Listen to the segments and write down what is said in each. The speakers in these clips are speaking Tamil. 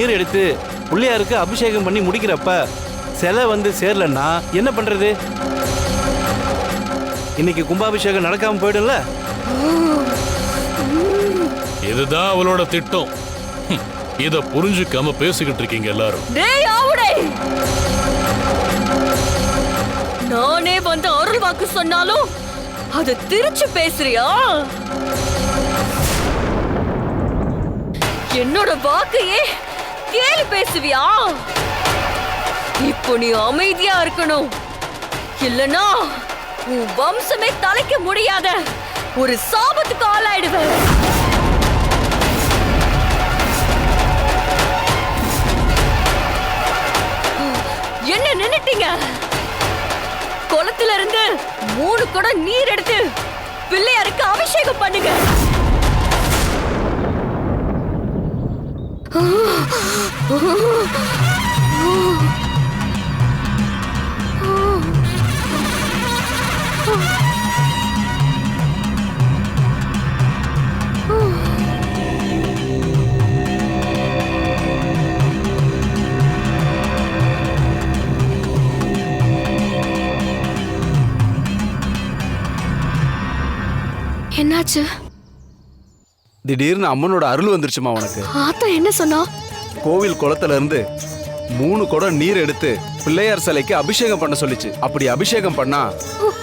நீர் எடுத்து பிள்ளையாருக்கு அபிஷேகம் பண்ணி முடிக்கிறப்ப சிலை வந்து சேரலன்னா என்ன பண்றது? இன்னைக்கு கும்பாபிஷேகம் நடக்காம போயிடும்ல? இதுதான் அவளோட திட்டம். இத புரிஞ்சுக்காம பேசிக்கிட்டு இருக்கீங்க எல்லாரும். டேய் ஆவுடே! நானே வந்து அருள் வாக்கு சொன்னாலும் அத திருச்சு பேசுறியா? என்னோட வாக்கையே கேலி பேசுவியா? இப்போ நீ அமைதியா இருக்கணும். இல்லனா உன் வம்சமே தலைக்க முடியாத ஒரு சாபத்துக்கு ஆளாயிடுவேன். என்ன நின்னுட்டீங்க குளத்துல இருந்து மூணு குடம் நீர் எடுத்து பிள்ளையாருக்கு அபிஷேகம் பண்ணுங்க. என்னாச்சு? திடீர்னு அம்மனோட அருள் வந்துருச்சுமா உனக்கு? ஆத்தா என்ன சொன்னா? கோவில் குளத்துல இருந்து மூணு குடம் நீர் எடுத்து பிள்ளையார் சிலைக்கு அபிஷேகம் பண்ண சொல்லிச்சு. அப்படி அபிஷேகம் பண்ணா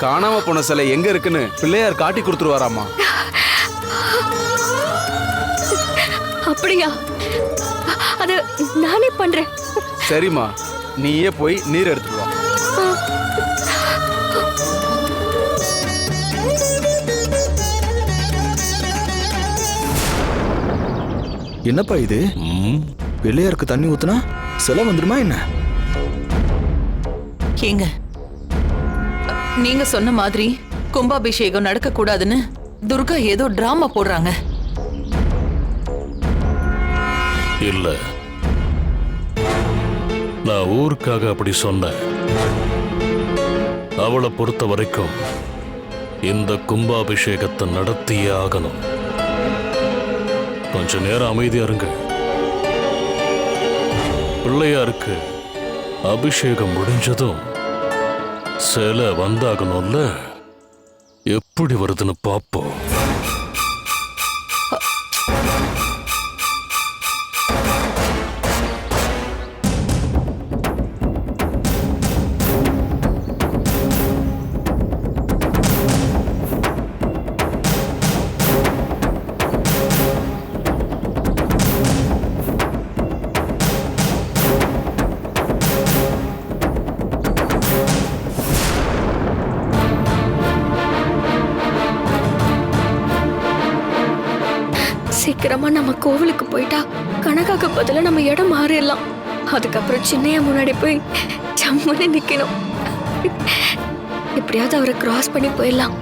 காணாம போன சிலை எங்க இருக்குன்னு பிள்ளையார் காட்டி கொடுத்துருவாராமா அப்படியா? அது நானே பண்றேன். சரிம்மா. நீயே போய் நீர் எடுத்துட்டு வா. என்னப்பா இது? பிள்ளையாருக்கு தண்ணி ஊத்துனா சிலை வந்துருமா என்ன? ஏங்க நீங்க சொன்ன மாதிரி கும்பாபிஷேகம் நடக்க கூடாதுன்னு துர்கா ஏதோ டிராமா போடுறாங்க. இல்ல. நான் ஊருக்காக அப்படி சொன்னேன். அவளை பொறுத்த வரைக்கும் இந்த கும்பாபிஷேகத்தை நடத்தியே ஆகணும். கொஞ்ச நேரம் அமைதியா இருங்க. பிள்ளையாருக்கு அபிஷேகம் முடிஞ்சதும் சிலை வந்தாகணும்ல? எப்படி வருதுன்னு பார்ப்போம் அப்புறம் சின்னையா முன்னாடி போய் ஜம்முன்னு நிக்கணும். எப்படியாவது அவரை கிராஸ் பண்ணி போயிடலாம்.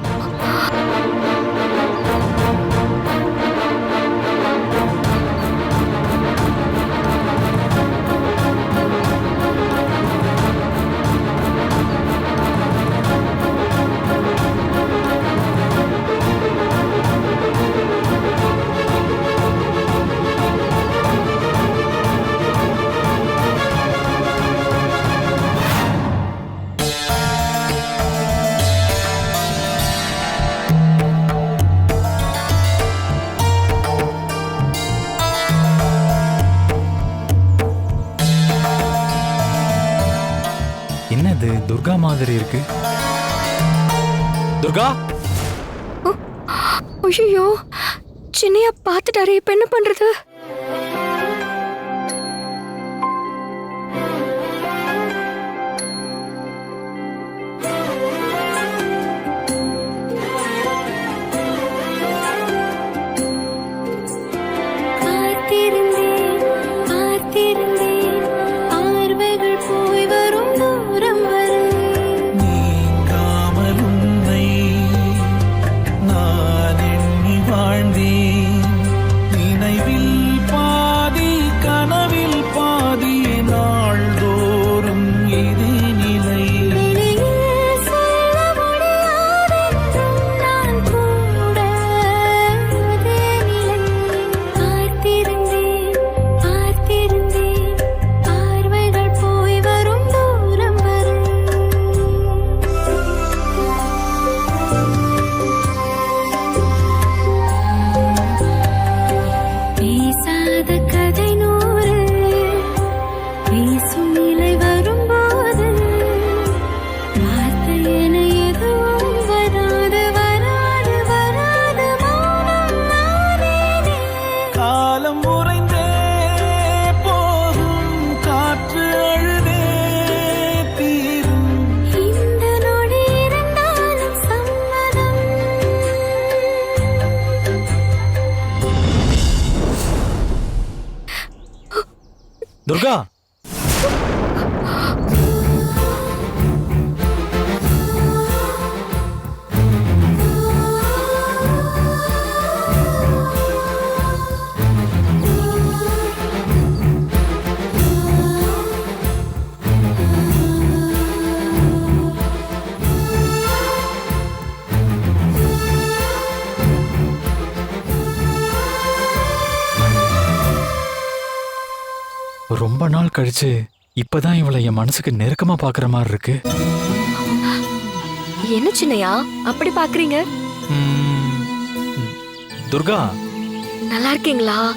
அது துர்கா மாதிரி இருக்கு. துர்கா? ஐயோ சின்னையா பார்த்துட்டாரு இப்ப என்ன பண்றது? நாள் கழிச்சு இப்பதான் இவளை என் மனசுக்கு நெருக்கமா பாக்குற மாதிரி இருக்கு. என்ன சின்னையா? அப்படி பாக்குறீங்க. துர்கா. நல்லா இருக்கீங்களா?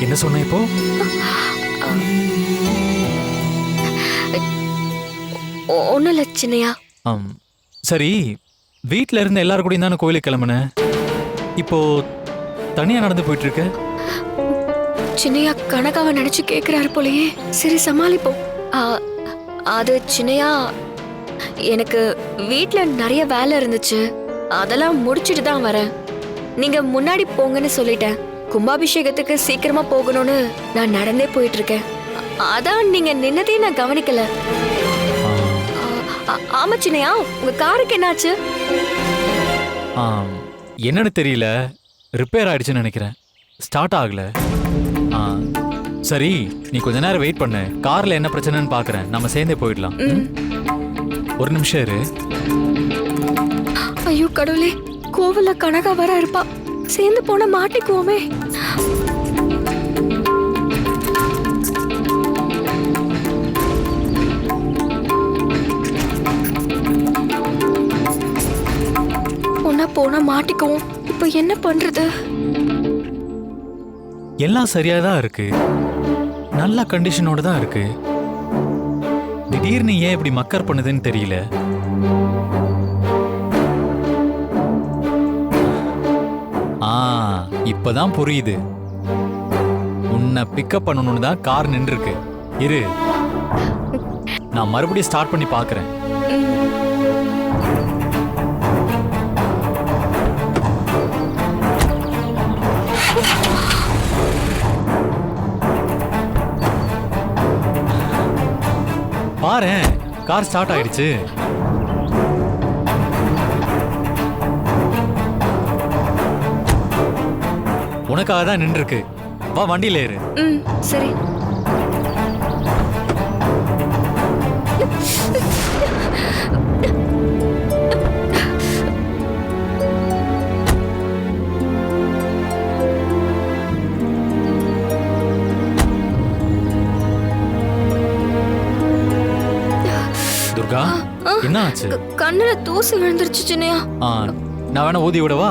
என்ன சொன்ன இப்போ? ஒ- ஒண்ணும் இல்ல சின்னையா. சரி வீட்ல இருந்து எல்லாரும் கூடயும் தானே கோயிலுக்கு கிளம்புன? இப்போ தனியா நடந்து போயிட்டு இருக்க? சின்னையா கனகாவை நினைச்சு கேக்குறாரு போலயே. சரி சமாளிப்போம். ஆ, அது சின்னையா எனக்கு வீட்ல நிறைய வேலை இருந்துச்சு. அதெல்லாம் முடிச்சிட்டு தான் வரேன். நீங்க முன்னாடி போங்கன்னு சொல்லிட்டேன். கும்பாபிஷேகத்துக்கு சீக்கிரமா போகணும்னு நான் நடந்தே போயிட்டு இருக்கேன் அதான் நீங்க நின்னதையும் நான் கவனிக்கல. ஆமா சின்னையா உங்க காருக்கு என்னாச்சு? என்னன்னு தெரியல. ரிப்பேர் ஆயிடுச்சுன்னு நினைக்கிறேன். ஸ்டார்ட் ஆகல. சரி நீ கொஞ்ச நேரம் வெயிட் பண்ணு. கார்ல என்ன பிரச்சனைன்னு பாக்குறேன். நம்ம சேர்ந்தே போயிடலாம்? ஒரு நிமிஷம் இரு. ஐயோ கடவுளே. கோவில்ல கனகா வர இருப்பா. சேர்ந்து போன மாட்டிக்குவோமே. ஒன்னா போனா மாட்டிக்குவோம். இப்போ என்ன பண்றது? எல்லாம் சரியா தான் இருக்கு. நல்ல கண்டிஷனோட தான் இருக்கு. திடீர்னு ஏன் இப்படி மக்கர் பண்ணுதுன்னு தெரியல. ஆ இப்பதான் புரியுது. உன்னை பிக்கப் பண்ணணும்னு தான் கார் நின்றுருக்கு. இரு. நான் மறுபடியும் ஸ்டார்ட் பண்ணி பார்க்குறேன் பாரு கார் ஸ்டார்ட் ஆயிடுச்சு. உனக்காக தான் நின்றுருக்கு. வா வண்டியில ஏறு. ம் சரி. என்ன ஆச்சு கண்ணுல தூசி விழுந்துருச்சு சின்னையா நான் வேணா ஊதி விடவா?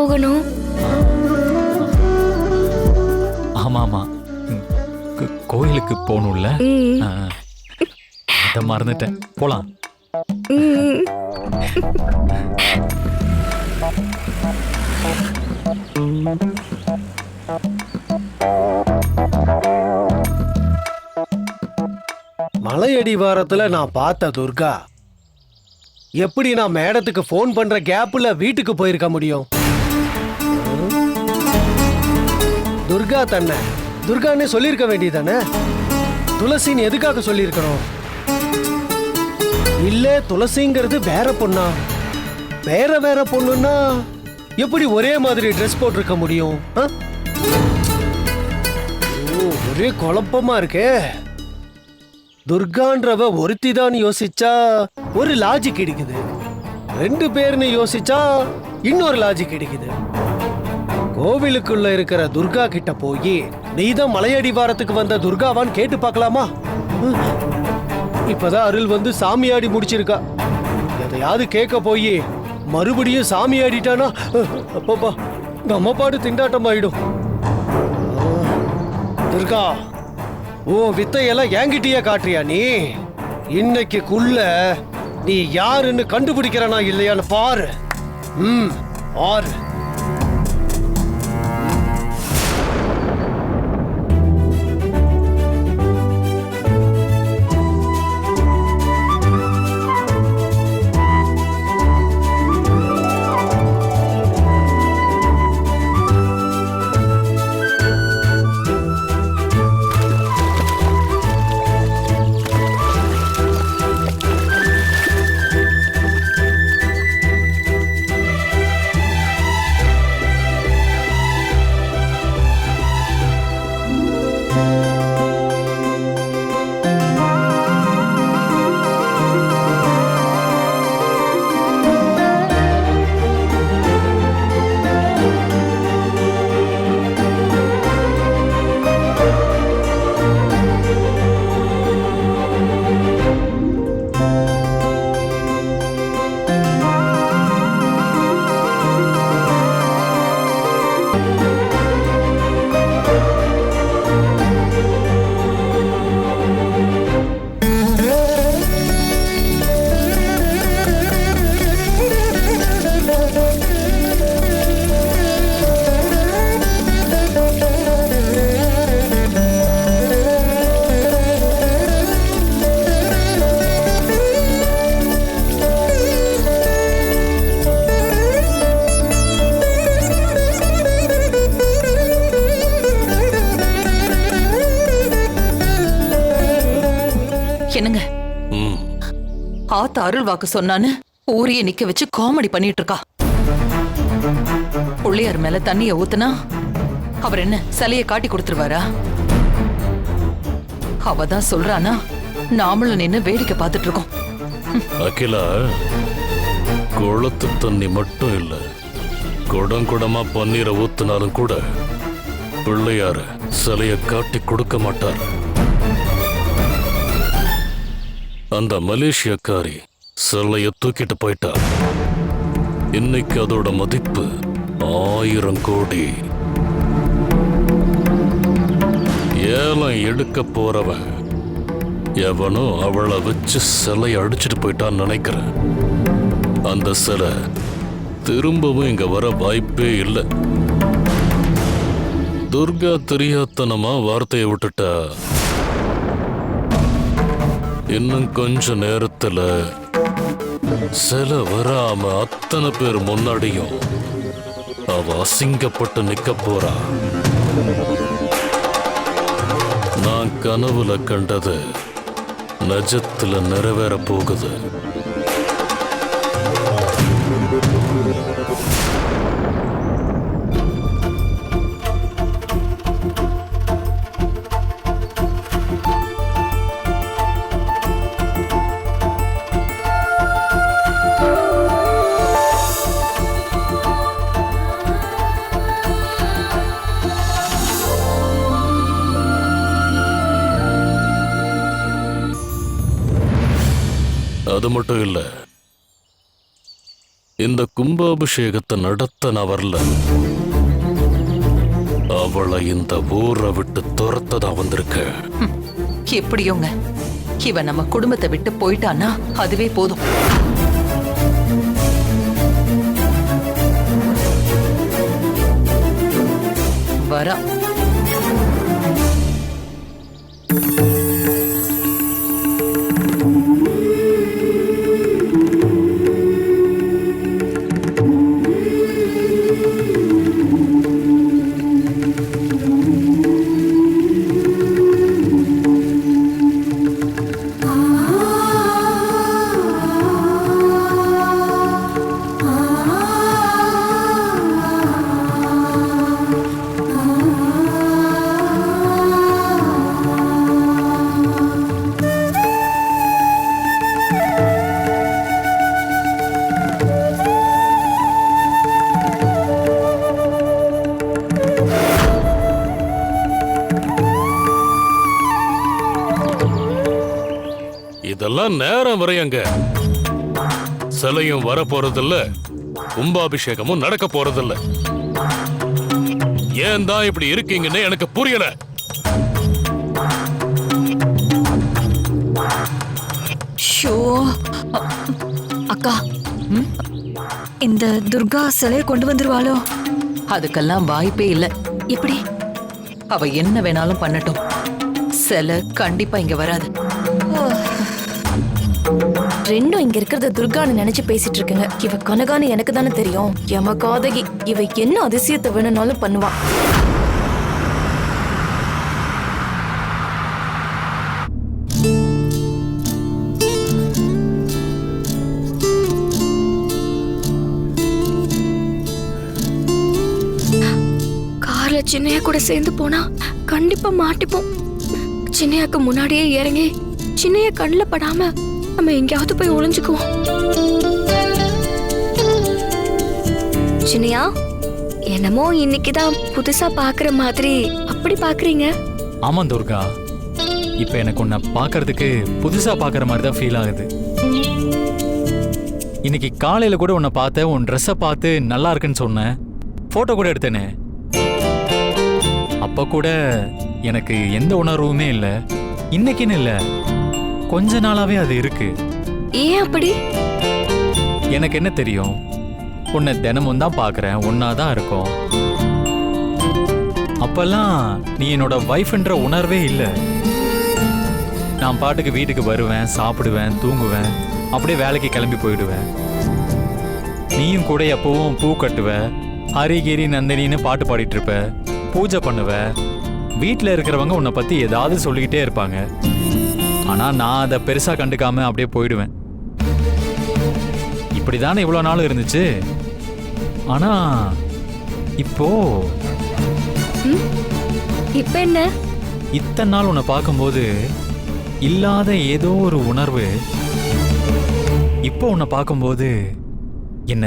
போகணும். ஆமா ஆமா கோயிலுக்கு போகணும்ல? அதை மறந்துட்டேன். போலாம். மலையடிவாரத்துல நான் பார்த்த துர்கா. எப்படி நான் மேடத்துக்கு ஃபோன் பண்ற கேப்ல வீட்டுக்கு போயிருக்க முடியும்? துர்கா தன்னை. துர்கான்னு சொல்லியிருக்க வேண்டியதானே துளசின்னு எதுக்காக சொல்லியிருக்கணும் இல்லை துளசிங்கிறது வேற பொண்ணா? வேற வேற பொண்ணுன்னா எப்படி ஒரே மாதிரி ட்ரெஸ் போட்டிருக்க முடியும்? ஒரே குழப்பமா இருக்கே. துர்கான்றவ ஒருத்தி தான் யோசிச்சா ஒரு லாஜிக் கிடைக்குது ரெண்டு பேர்னு யோசிச்சா இன்னொரு லாஜிக் கிடைக்குது கோவிலுக்குள்ள இருக்கிற துர்கா கிட்ட போய் நீதான் மலையடிவாரத்துக்கு வந்த துர்காவான்னு கேட்டு பார்க்கலாமா? இப்பதான் அருள் வந்து சாமியாடி முடிச்சிருக்கா. எதையாவது கேட்க போய் மறுபடியும் சாமி ஆடிட்டானா அப்பப்பா நம்ம பாடு திண்டாட்டம் ஆயிடும். துர்கா ஓ வித்தையெல்லாம் என்கிட்டயே காட்டுறியா நீ? இன்னைக்குள்ள நீ யாருன்னு கண்டுபிடிக்கிறனா இல்லையான்னு பாரு. ம் ஆறு. ஆத்த அருள் வாக்கு சொன்னான்னு ஊரையே நிக்க வச்சு காமெடி பண்ணிட்டு இருக்கா. புள்ளையார் மேல தண்ணிய ஊத்துனா அவர் என்ன சிலைய காட்டி கொடுத்துருவாரா? அவ தான் சொல்றானா நாமளும் நின்னு வேடிக்கை பார்த்துட்டு இருக்கோம். அகிலா குளத்து தண்ணி மட்டும் இல்ல. குடம் குடமா பன்னீரை ஊத்துனாலும் கூட பிள்ளையார சிலைய காட்டி கொடுக்க மாட்டார். அந்த மலேசியக்காரி சிலைய தூக்கிட்டு போயிட்டா. இன்னைக்கு அதோட மதிப்பு ஆயிரம் கோடி. ஏலம் எடுக்க போறவன் எவனோ அவளை வச்சு சிலையை அடிச்சிட்டு போயிட்டான்னு நினைக்கிறேன். அந்த சிலை திரும்பவும் இங்க வர வாய்ப்பே இல்லை. துர்கா தெரியாத்தனமா வார்த்தையை விட்டுட்டா. இன்னும் கொஞ்ச நேரத்துல சில வராம அத்தனை பேர் முன்னாடியும் அவ அசிங்கப்பட்டு நிக்க போறா. நான் கனவுல கண்டது நஜத்துல நிறைவேற போகுது. இந்த கும்பாபிஷேகத்தை நடத்த நான் வரல அவளை இந்த ஊரை விட்டு துரத்ததா வந்திருக்க. எப்படியோங்க? இவன் நம்ம குடும்பத்தை விட்டு போயிட்டான்னா அதுவே போதும். வரா. நேரம் வரையங்க சிலையும் வர போறதில்ல கும்பாபிஷேகமும் நடக்க போறதில்ல. ஏன் தான் இப்படி இருக்கீங்கன்னு எனக்கு புரியல. ஷோ. அக்கா இந்த துர்கா சிலையை கொண்டு வந்துருவாளோ? அதுக்கெல்லாம் வாய்ப்பே இல்ல. எப்படி? அவ என்ன வேணாலும் பண்ணட்டும். சிலை கண்டிப்பா இங்க வராது. ரெண்டும் இங்க இருக்கிறத துர்கான்னு நினைச்சு பேசிட்டு இருக்குங்க. இவ கனகான்னு எனக்கு தானே தெரியும். எம காதகி இவ என்ன அதிசயத்தை வேணும்னாலும் பண்ணுவா. கார்ல சின்னையா கூட சேர்ந்து போனா கண்டிப்பா மாட்டிப்போம். சின்னையாக்கு முன்னாடியே இறங்கி சின்னைய கண்ணில் படாம நம்ம எங்கேயாவது போய் ஒளிஞ்சுக்குவோம். சின்னையா என்னமோ இன்னைக்கு தான் புதுசா பாக்குற மாதிரி. அப்படி பாக்குறீங்க? ஆமா துர்கா. இப்போ எனக்கு உன்னை பார்க்கறதுக்கு புதுசா பார்க்குற மாதிரி தான் ஃபீல் ஆகுது. இன்னைக்கு காலையில கூட உன்னை பார்த்தேன் உன் ட்ரெஸ்ஸை பார்த்து நல்லா இருக்குன்னு சொன்னேன். ஃபோட்டோ கூட எடுத்தேனே. அப்போ கூட எனக்கு எந்த உணர்வுமே இல்லை. இன்னைக்குன்னு இல்லை. கொஞ்ச நாளாவே அது இருக்கு. ஏன் அப்படி? எனக்கு என்ன தெரியும்? உன்னை தினமும் தான் பார்க்குறேன் ஒன்னா தான் இருக்கோம். அப்பெல்லாம் நீ என்னோட வைஃப்ன்ற உணர்வே இல்லை. நான் பாட்டுக்கு வீட்டுக்கு வருவேன் சாப்பிடுவேன் தூங்குவேன் அப்படியே வேலைக்கு கிளம்பி போயிடுவேன். நீயும் கூட எப்பவும் பூ கட்டுவ ஹரிகிரி நந்தினின்னு பாட்டு பாடிட்டு இருப்ப பூஜை பண்ணுவ. வீட்டில் இருக்கிறவங்க உன்னை பத்தி ஏதாவது சொல்லிக்கிட்டே இருப்பாங்க. ஆனா நான் அதை பெருசா கண்டுக்காம அப்படியே போயிடுவேன். இப்படிதானே இவ்வளோ நாள் இருந்துச்சு? ஆனா இப்போ இப்ப என்ன? இத்தனை நாள் உன்னை பார்க்கும்போது இல்லாத ஏதோ ஒரு உணர்வு. இப்போ உன்னை பார்க்கும்போது என்ன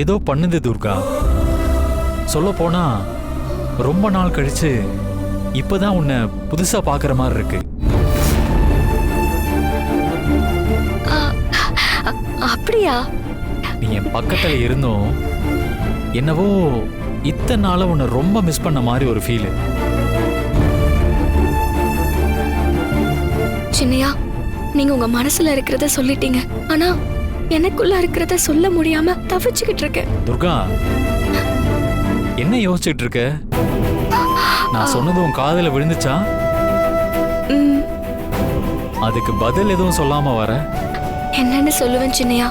ஏதோ பண்ணுது துர்கா. சொல்ல போனா ரொம்ப நாள் கழிச்சு இப்பதான் உன்னை புதுசா பார்க்குற மாதிரி இருக்கு. அப்படியா? நீ என் பக்கத்துல இருந்தும் என்னவோ இத்தனை நாள உன்னை ரொம்ப மிஸ் பண்ண மாதிரி ஒரு ஃபீலு சின்னையா நீங்க உங்க மனசுல இருக்கிறத சொல்லிட்டீங்க. ஆனா எனக்குள்ள இருக்கிறத சொல்ல முடியாம தவிச்சுக்கிட்டு இருக்கேன். துர்கா என்ன யோசிச்சுட்டு இருக்க? நான் சொன்னது உன் காதுல விழுந்துச்சா? அதுக்கு பதில் எதுவும் சொல்லாம வர? என்னன்னு சொல்லுவேன் சின்னையா.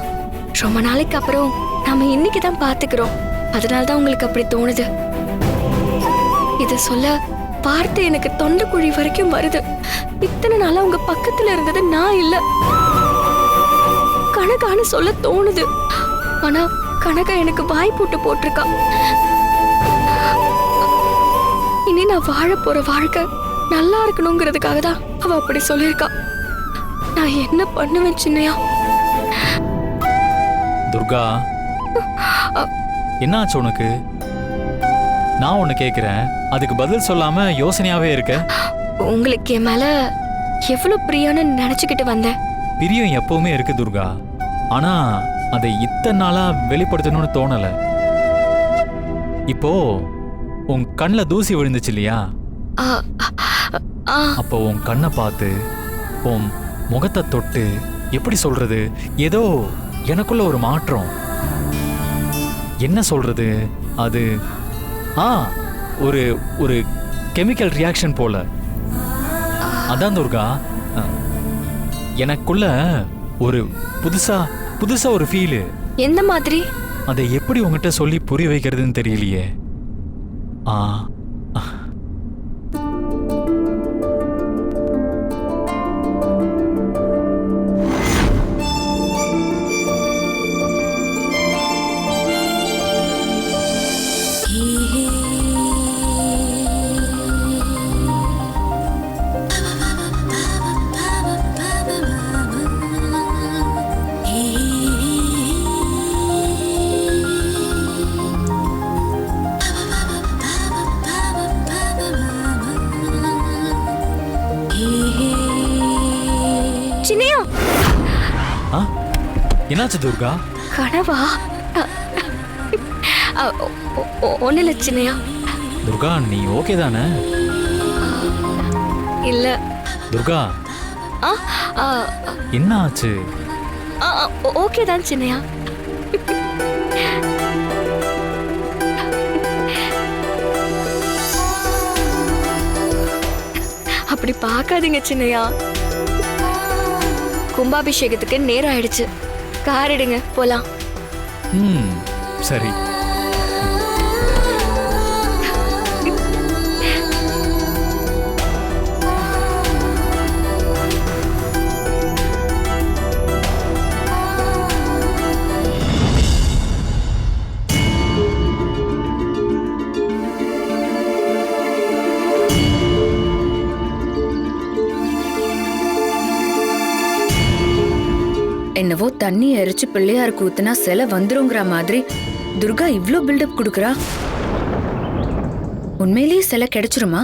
ரொம்ப நாளைக்கு அப்புறம் நாம இன்னைக்கு தான் பாத்துக்கிறோம் அதனால தான் உங்களுக்கு அப்படி தோணுது. இத சொல்ல பார்த்து எனக்கு தொண்டை குழி வரைக்கும் வருது. இத்தனை நாளா உங்க பக்கத்துல இருந்தது நான் இல்ல. கனகான்னு சொல்ல தோணுது. ஆனா கனகா எனக்கு வாய் போட்டு போட்டிருக்கா. இனி நான் வாழ போற வாழ்க்கை நல்லா இருக்கணுங்கிறதுக்காக தான் அவ அப்படி சொல்லியிருக்கா. நான் என்ன பண்ணுவேன் சின்னையா? துர்கா. என்னாச்சு உனக்கு? நான் ஒன்னு கேக்குறேன். அதுக்கு பதில் சொல்லாம யோசனையாவே இருக்க. உங்களுக்கு என் மேல எவ்வளவு பிரியான்னு நினைச்சுக்கிட்டு வந்தேன். பிரியம் எப்பவுமே இருக்கு துர்கா. ஆனா அதை இத்தனை நாளா வெளிப்படுத்தணும்னு தோணல. இப்போ உன் கண்ணில் தூசி விழுந்துச்சு இல்லையா? அப்போ உன் கண்ணை பார்த்து உன் முகத்தை தொட்டு எப்படி சொல்றது? ஏதோ எனக்குள்ள ஒரு மாற்றம். என்ன சொல்றது? அது ஆ ஒரு ஒரு கெமிக்கல் ரியாக்ஷன் போல. அதான் துர்கா. எனக்குள்ள ஒரு புதுசா புதுசா ஒரு ஃபீலு எந்த மாதிரி? அதை எப்படி உங்ககிட்ட சொல்லி புரிய வைக்கிறதுன்னு தெரியலையே. ஆ என்னாச்சு துர்கா? கனவா? ஒன்னும் இல்லை சின்னையா. துர்கா நீ ஓகே தானே? இல்ல. துர்கா. என்ன ஆச்சு? ஓகே தான் சின்னையா. அப்படி பார்க்காதீங்க சின்னையா. கும்பாபிஷேகத்துக்கு நேரம் ஆயிடுச்சு. கார் எடுங்க போலாம். ம் சரி. என்னவோ தண்ணி எரிச்சு பிள்ளையாருக்கு ஊத்துனா சிலை வந்துருங்கிற மாதிரி. துர்கா இவ்ளோ பில்டப் கொடுக்கறா? உண்மையிலேயே சிலை கிடைச்சிருமா?